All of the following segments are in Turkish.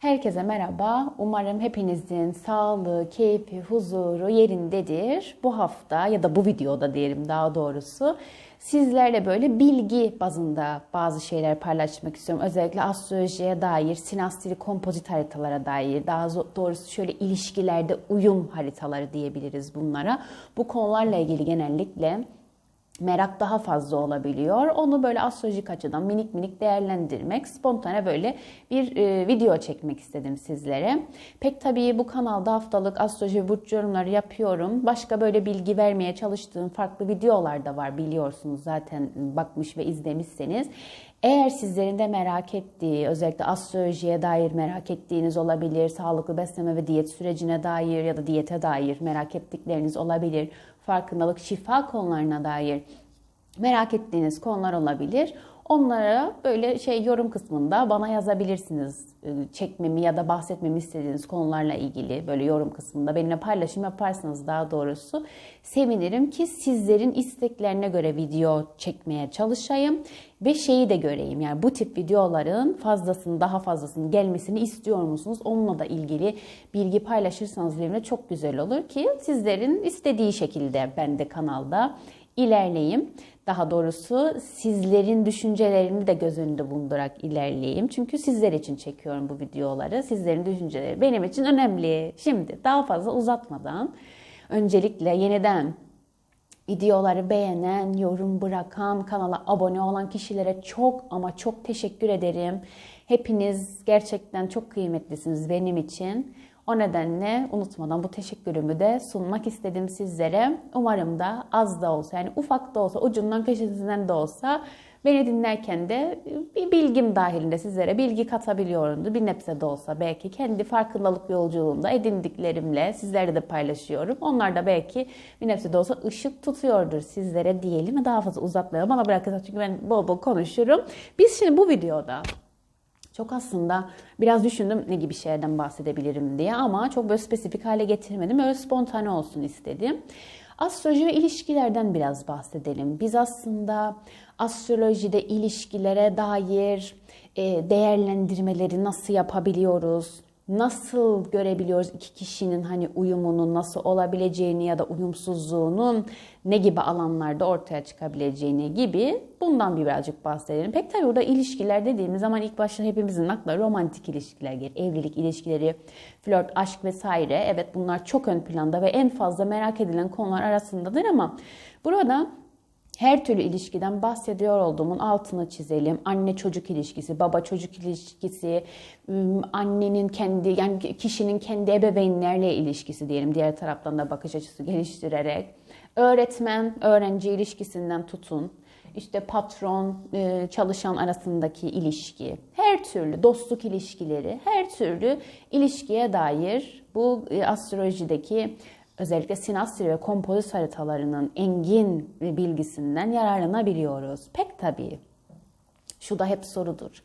Herkese merhaba. Umarım hepinizin sağlığı, keyfi, huzuru yerindedir. Bu hafta ya da bu videoda diyelim daha doğrusu sizlerle böyle bilgi bazında bazı şeyler paylaşmak istiyorum. Özellikle astrolojiye dair, sinastri kompozit haritalara dair, daha doğrusu şöyle ilişkilerde uyum haritaları diyebiliriz bunlara. Bu konularla ilgili genellikle merak daha fazla olabiliyor. Onu böyle astrolojik açıdan minik minik değerlendirmek, spontane böyle bir e, video çekmek istedim sizlere. Pek tabii bu kanalda haftalık astroloji burç yorumları yapıyorum. Başka böyle bilgi vermeye çalıştığım farklı videolar da var biliyorsunuz zaten bakmış ve izlemişseniz. Eğer sizlerin de merak ettiği, özellikle astrolojiye dair merak ettiğiniz olabilir, sağlıklı beslenme ve diyet sürecine dair ya da diyete dair merak ettikleriniz olabilir, farkındalık, şifa konularına dair merak ettiğiniz konular olabilir. Onlara böyle şey yorum kısmında bana yazabilirsiniz. E, çekmemi ya da bahsetmemi istediğiniz konularla ilgili böyle yorum kısmında benimle paylaşım yaparsanız daha doğrusu sevinirim ki sizlerin isteklerine göre video çekmeye çalışayım ve şeyi de göreyim. Yani bu tip videoların fazlasını daha fazlasını gelmesini istiyor musunuz? Onunla da ilgili bilgi paylaşırsanız benimle çok güzel olur ki sizlerin istediği şekilde ben de kanalda ilerleyeyim. Daha doğrusu sizlerin düşüncelerini de göz önünde bulundurarak ilerleyeyim. Çünkü sizler için çekiyorum bu videoları. Sizlerin düşünceleri benim için önemli. Şimdi daha fazla uzatmadan öncelikle yeniden videoları beğenen, yorum bırakan, kanala abone olan kişilere çok ama çok teşekkür ederim. Hepiniz gerçekten çok kıymetlisiniz benim için. O nedenle unutmadan bu teşekkürümü de sunmak istedim sizlere. Umarım da az da olsa yani ufak da olsa ucundan köşesinden de olsa beni dinlerken de bir bilgim dahilinde sizlere bilgi katabiliyorumdur. Bir nebze de olsa belki kendi farkındalık yolculuğunda edindiklerimle sizlerle de paylaşıyorum. Onlar da belki bir nebze de olsa ışık tutuyordur sizlere diyelim daha fazla uzatmayalım. Bana bırakırsa çünkü ben bol bol konuşurum. Biz şimdi bu videoda çok aslında biraz düşündüm ne gibi şeylerden bahsedebilirim diye ama çok böyle spesifik hale getirmedim. Öyle spontane olsun istedim. Astroloji ve ilişkilerden biraz bahsedelim. Biz aslında astrolojide ilişkilere dair e, değerlendirmeleri nasıl yapabiliyoruz? Nasıl görebiliyoruz iki kişinin hani uyumunun nasıl olabileceğini ya da uyumsuzluğunun ne gibi alanlarda ortaya çıkabileceğini gibi bundan bir birazcık bahsedelim. Pek tabii burada ilişkiler dediğimiz zaman ilk başta hepimizin aklına romantik ilişkiler gelir. Evlilik ilişkileri, flört, aşk vesaire. Evet bunlar çok ön planda ve en fazla merak edilen konular arasındadır ama burada her türlü ilişkiden bahsediyor olduğumun altını çizelim. Anne çocuk ilişkisi, baba çocuk ilişkisi, annenin kendi yani kişinin kendi ebeveynlerle ilişkisi diyelim diğer taraftan da bakış açısı geliştirerek. Öğretmen öğrenci ilişkisinden tutun. işte patron çalışan arasındaki ilişki, her türlü dostluk ilişkileri, her türlü ilişkiye dair bu astrolojideki özellikle sinastri ve kompozit haritalarının engin bilgisinden yararlanabiliyoruz. Pek tabii. Şu da hep sorudur.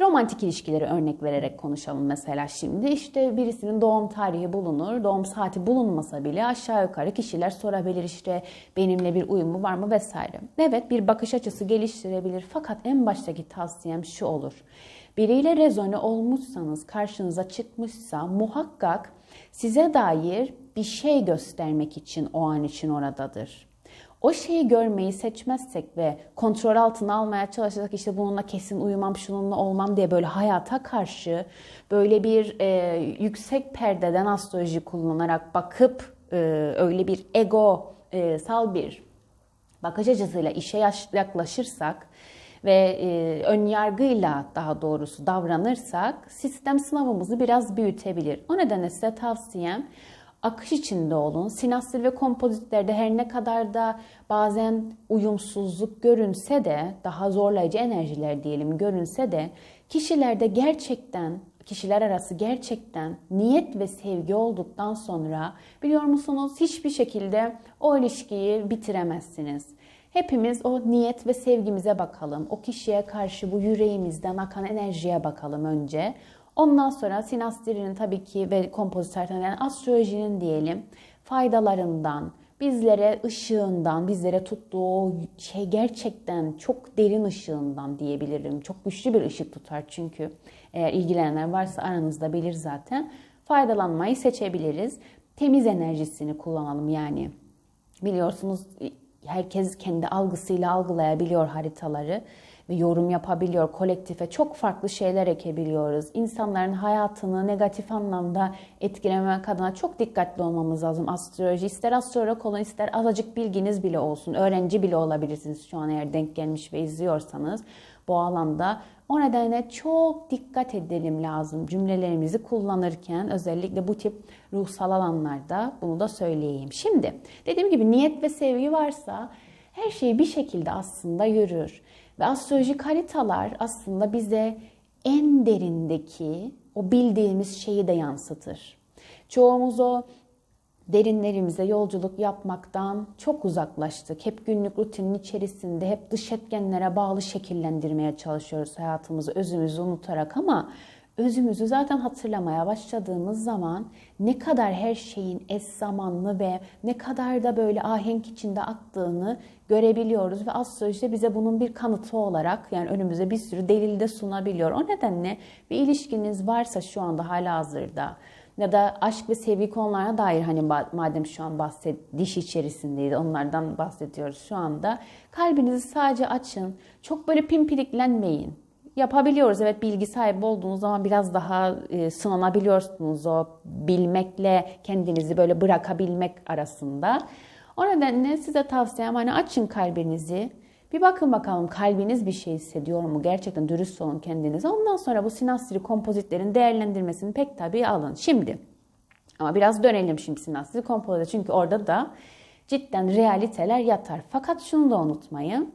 Romantik ilişkileri örnek vererek konuşalım mesela şimdi. İşte birisinin doğum tarihi bulunur, doğum saati bulunmasa bile aşağı yukarı kişiler sorabilir işte benimle bir uyumu var mı vesaire. Evet bir bakış açısı geliştirebilir fakat en baştaki tavsiyem şu olur. Biriyle rezone olmuşsanız, karşınıza çıkmışsa muhakkak size dair bir şey göstermek için o an için oradadır. O şeyi görmeyi seçmezsek ve kontrol altına almaya çalışırsak işte bununla kesin uyumam, şununla olmam diye böyle hayata karşı böyle bir e, yüksek perdeden astroloji kullanarak bakıp e, öyle bir ego e, sal bir bakış açısıyla işe yaklaşırsak ve e, ön yargıyla daha doğrusu davranırsak sistem sınavımızı biraz büyütebilir. O nedenle size tavsiyem akış içinde olun. Sinastri ve kompozitlerde her ne kadar da bazen uyumsuzluk görünse de daha zorlayıcı enerjiler diyelim görünse de kişilerde gerçekten kişiler arası gerçekten niyet ve sevgi olduktan sonra biliyor musunuz hiçbir şekilde o ilişkiyi bitiremezsiniz. Hepimiz o niyet ve sevgimize bakalım. O kişiye karşı bu yüreğimizden akan enerjiye bakalım önce. Ondan sonra sinastrinin tabii ki ve kompozitörden yani astrolojinin diyelim faydalarından, bizlere ışığından, bizlere tuttuğu şey gerçekten çok derin ışığından diyebilirim. Çok güçlü bir ışık tutar çünkü. Eğer ilgilenenler varsa aranızda bilir zaten. Faydalanmayı seçebiliriz. Temiz enerjisini kullanalım yani. Biliyorsunuz herkes kendi algısıyla algılayabiliyor haritaları yorum yapabiliyor. Kolektife çok farklı şeyler ekebiliyoruz. İnsanların hayatını negatif anlamda etkilemek adına çok dikkatli olmamız lazım. Astroloji ister astrolog olun ister azıcık bilginiz bile olsun. Öğrenci bile olabilirsiniz şu an eğer denk gelmiş ve izliyorsanız bu alanda. O nedenle çok dikkat edelim lazım cümlelerimizi kullanırken özellikle bu tip ruhsal alanlarda bunu da söyleyeyim. Şimdi dediğim gibi niyet ve sevgi varsa her şey bir şekilde aslında yürür. Ve astrolojik haritalar aslında bize en derindeki o bildiğimiz şeyi de yansıtır. Çoğumuz o derinlerimize yolculuk yapmaktan çok uzaklaştık. Hep günlük rutinin içerisinde, hep dış etkenlere bağlı şekillendirmeye çalışıyoruz hayatımızı, özümüzü unutarak ama özümüzü zaten hatırlamaya başladığımız zaman ne kadar her şeyin eş zamanlı ve ne kadar da böyle ahenk içinde aktığını görebiliyoruz ve astroloji bize bunun bir kanıtı olarak yani önümüze bir sürü delil de sunabiliyor. O nedenle bir ilişkiniz varsa şu anda hala hazırda ya da aşk ve sevgi konularına dair hani madem şu an bahset diş içerisindeydi onlardan bahsediyoruz şu anda. Kalbinizi sadece açın. Çok böyle pimpiriklenmeyin. Yapabiliyoruz evet bilgi sahibi olduğunuz zaman biraz daha e, sınanabiliyorsunuz o bilmekle kendinizi böyle bırakabilmek arasında. O nedenle size tavsiyem hani açın kalbinizi. Bir bakın bakalım kalbiniz bir şey hissediyor mu? Gerçekten dürüst olun kendinize. Ondan sonra bu sinastri kompozitlerin değerlendirmesini pek tabii alın. Şimdi ama biraz dönelim şimdi sinastri kompozite. Çünkü orada da cidden realiteler yatar. Fakat şunu da unutmayın.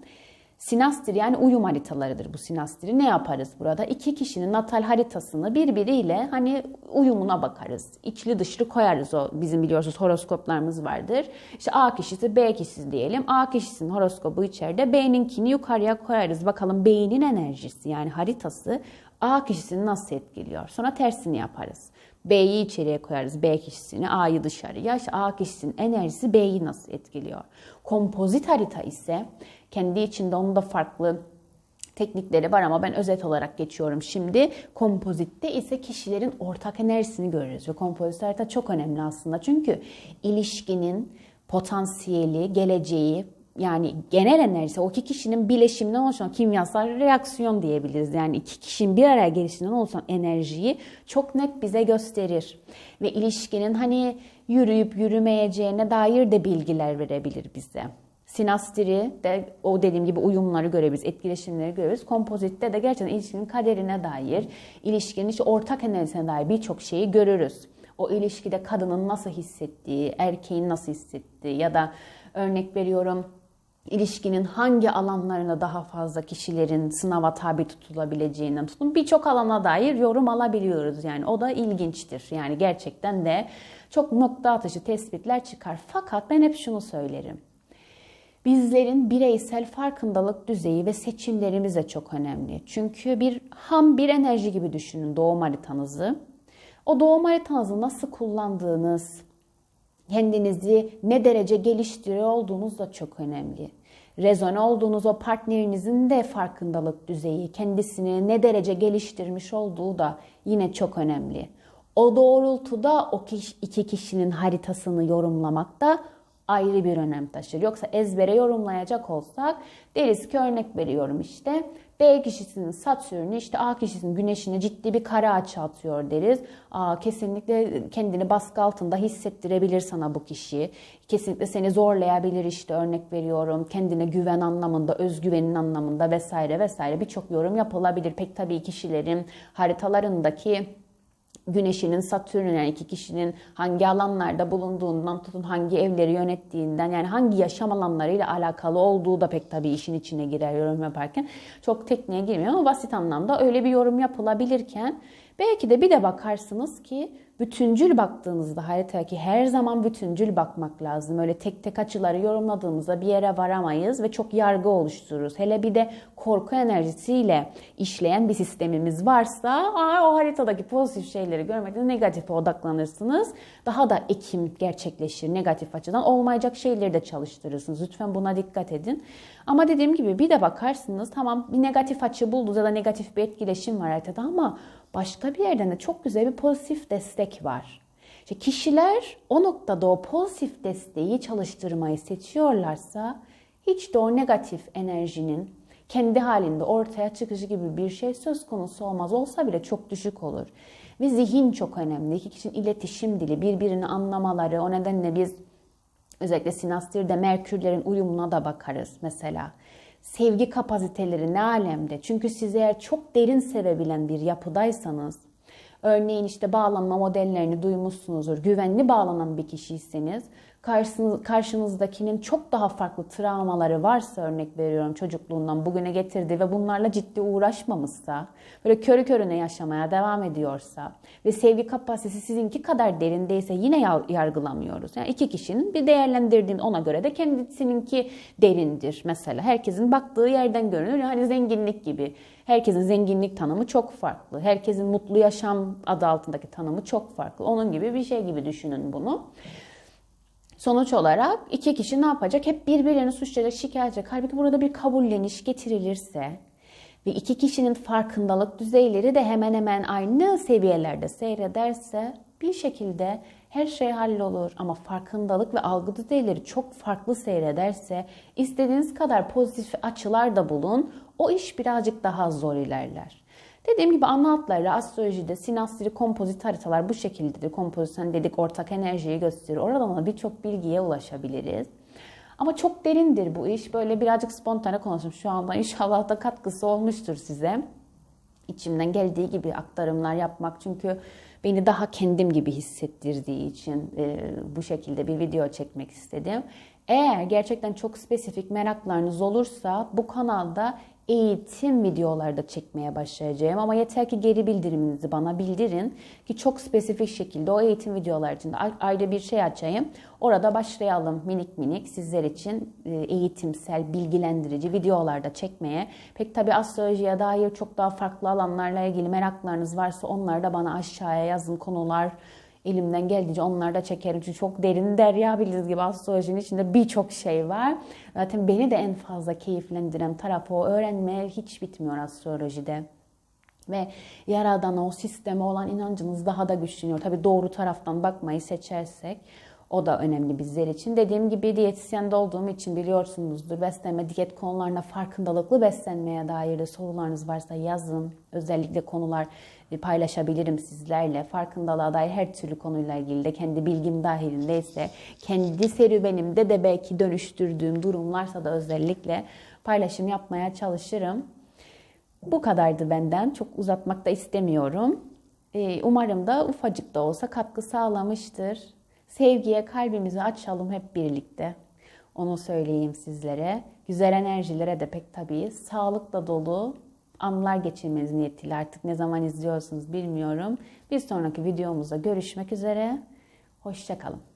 Sinastri yani uyum haritalarıdır bu sinastri. Ne yaparız burada? İki kişinin natal haritasını birbiriyle hani uyumuna bakarız. İçli dışlı koyarız o bizim biliyorsunuz horoskoplarımız vardır. İşte A kişisi B kişisi diyelim. A kişisinin horoskobu içeride B'ninkini yukarıya koyarız. Bakalım B'nin enerjisi yani haritası A kişisini nasıl etkiliyor? Sonra tersini yaparız. B'yi içeriye koyarız. B kişisini, A'yı dışarıya. İşte A kişisinin enerjisi B'yi nasıl etkiliyor? Kompozit harita ise kendi içinde onun da farklı teknikleri var ama ben özet olarak geçiyorum şimdi. Kompozitte ise kişilerin ortak enerjisini görürüz ve kompozit harita çok önemli aslında. Çünkü ilişkinin potansiyeli, geleceği, yani genel enerjisi o iki kişinin bileşiminden oluşan kimyasal reaksiyon diyebiliriz. Yani iki kişinin bir araya gelişinden oluşan enerjiyi çok net bize gösterir. Ve ilişkinin hani yürüyüp yürümeyeceğine dair de bilgiler verebilir bize. Sinastri de o dediğim gibi uyumları görebiliriz, etkileşimleri görebiliriz. Kompozitte de gerçekten ilişkinin kaderine dair, ilişkinin işte ortak enerjisine dair birçok şeyi görürüz. O ilişkide kadının nasıl hissettiği, erkeğin nasıl hissettiği ya da örnek veriyorum ilişkinin hangi alanlarına daha fazla kişilerin sınava tabi tutulabileceğinden tutun birçok alana dair yorum alabiliyoruz. Yani o da ilginçtir. Yani gerçekten de çok nokta atışı tespitler çıkar. Fakat ben hep şunu söylerim. Bizlerin bireysel farkındalık düzeyi ve seçimlerimiz de çok önemli. Çünkü bir ham bir enerji gibi düşünün doğum haritanızı. O doğum haritanızı nasıl kullandığınız, kendinizi ne derece geliştiriyor olduğunuz da çok önemli. Rezone olduğunuz o partnerinizin de farkındalık düzeyi, kendisini ne derece geliştirmiş olduğu da yine çok önemli. O doğrultuda o iki kişinin haritasını yorumlamak da ayrı bir önem taşır. Yoksa ezbere yorumlayacak olsak deriz ki örnek veriyorum işte B kişisinin Satürn'ü işte A kişisinin Güneş'ine ciddi bir kara açı atıyor deriz. Aa, kesinlikle kendini baskı altında hissettirebilir sana bu kişi. Kesinlikle seni zorlayabilir işte örnek veriyorum. Kendine güven anlamında, özgüvenin anlamında vesaire vesaire birçok yorum yapılabilir. Pek tabii kişilerin haritalarındaki Güneş'inin, Satürn'ün yani iki kişinin hangi alanlarda bulunduğundan tutun hangi evleri yönettiğinden yani hangi yaşam alanlarıyla alakalı olduğu da pek tabii işin içine girer yorum yaparken. Çok tekniğe girmiyor ama basit anlamda öyle bir yorum yapılabilirken belki de bir de bakarsınız ki bütüncül baktığınızda haritaya ki her zaman bütüncül bakmak lazım. Öyle tek tek açıları yorumladığımızda bir yere varamayız ve çok yargı oluştururuz. Hele bir de korku enerjisiyle işleyen bir sistemimiz varsa aa, o haritadaki pozitif şeyleri görmekten negatife odaklanırsınız. Daha da ekim gerçekleşir negatif açıdan. Olmayacak şeyleri de çalıştırırsınız. Lütfen buna dikkat edin. Ama dediğim gibi bir de bakarsınız tamam bir negatif açı buldunuz ya da negatif bir etkileşim var haritada ama başka bir yerden de çok güzel bir pozitif destek var. İşte kişiler o noktada o pozitif desteği çalıştırmayı seçiyorlarsa hiç de o negatif enerjinin kendi halinde ortaya çıkışı gibi bir şey söz konusu olmaz. Olsa bile çok düşük olur. Ve zihin çok önemli. İki kişinin iletişim dili, birbirini anlamaları. O nedenle biz özellikle sinastirde Merkürlerin uyumuna da bakarız mesela sevgi kapasiteleri ne alemde? Çünkü siz eğer çok derin sevebilen bir yapıdaysanız, örneğin işte bağlanma modellerini duymuşsunuzdur, güvenli bağlanan bir kişiyseniz, karşınız, karşınızdakinin çok daha farklı travmaları varsa örnek veriyorum çocukluğundan bugüne getirdi ve bunlarla ciddi uğraşmamışsa, böyle körü körüne yaşamaya devam ediyorsa ve sevgi kapasitesi sizinki kadar derindeyse yine yargılamıyoruz. Yani iki kişinin bir değerlendirdiğin ona göre de kendisininki derindir mesela. Herkesin baktığı yerden görünür. Hani zenginlik gibi. Herkesin zenginlik tanımı çok farklı. Herkesin mutlu yaşam adı altındaki tanımı çok farklı. Onun gibi bir şey gibi düşünün bunu. Sonuç olarak iki kişi ne yapacak? Hep birbirlerini suçlayacak, şikayet edecek. Halbuki burada bir kabulleniş getirilirse ve iki kişinin farkındalık düzeyleri de hemen hemen aynı seviyelerde seyrederse bir şekilde her şey hallolur. Ama farkındalık ve algı düzeyleri çok farklı seyrederse istediğiniz kadar pozitif açılar da bulun o iş birazcık daha zor ilerler. Dediğim gibi ana hatlarıyla astrolojide sinastri kompozit haritalar bu şekildedir. Kompozisyon dedik ortak enerjiyi gösterir. Oradan da birçok bilgiye ulaşabiliriz. Ama çok derindir bu iş. Böyle birazcık spontane konuştum şu anda. İnşallah da katkısı olmuştur size. İçimden geldiği gibi aktarımlar yapmak. Çünkü beni daha kendim gibi hissettirdiği için e, bu şekilde bir video çekmek istedim. Eğer gerçekten çok spesifik meraklarınız olursa bu kanalda eğitim videolarda çekmeye başlayacağım. Ama yeter ki geri bildiriminizi bana bildirin ki çok spesifik şekilde o eğitim videolar için ayrı bir şey açayım. Orada başlayalım minik minik sizler için e, eğitimsel, bilgilendirici videolarda çekmeye. Pek tabi astrolojiye dair çok daha farklı alanlarla ilgili meraklarınız varsa onları da bana aşağıya yazın konular elimden geldiğince onları da çekerim. Çünkü çok derin derya bildiğiniz gibi astrolojinin içinde birçok şey var. Zaten beni de en fazla keyiflendiren tarafı o öğrenmeye hiç bitmiyor astrolojide. Ve yaradan o sisteme olan inancınız daha da güçleniyor. Tabii doğru taraftan bakmayı seçersek o da önemli bizler için. Dediğim gibi diyetisyende olduğum için biliyorsunuzdur. Beslenme, diyet konularına farkındalıklı beslenmeye dair de sorularınız varsa yazın. Özellikle konular paylaşabilirim sizlerle. Farkındalığa dair her türlü konuyla ilgili de kendi bilgim dahilindeyse, kendi serüvenimde de belki dönüştürdüğüm durumlarsa da özellikle paylaşım yapmaya çalışırım. Bu kadardı benden. Çok uzatmak da istemiyorum. E, umarım da ufacık da olsa katkı sağlamıştır. Sevgiye kalbimizi açalım hep birlikte. Onu söyleyeyim sizlere. Güzel enerjilere de pek tabii sağlıkla dolu anlar geçirmeniz niyetiyle artık ne zaman izliyorsunuz bilmiyorum. Bir sonraki videomuzda görüşmek üzere. Hoşçakalın.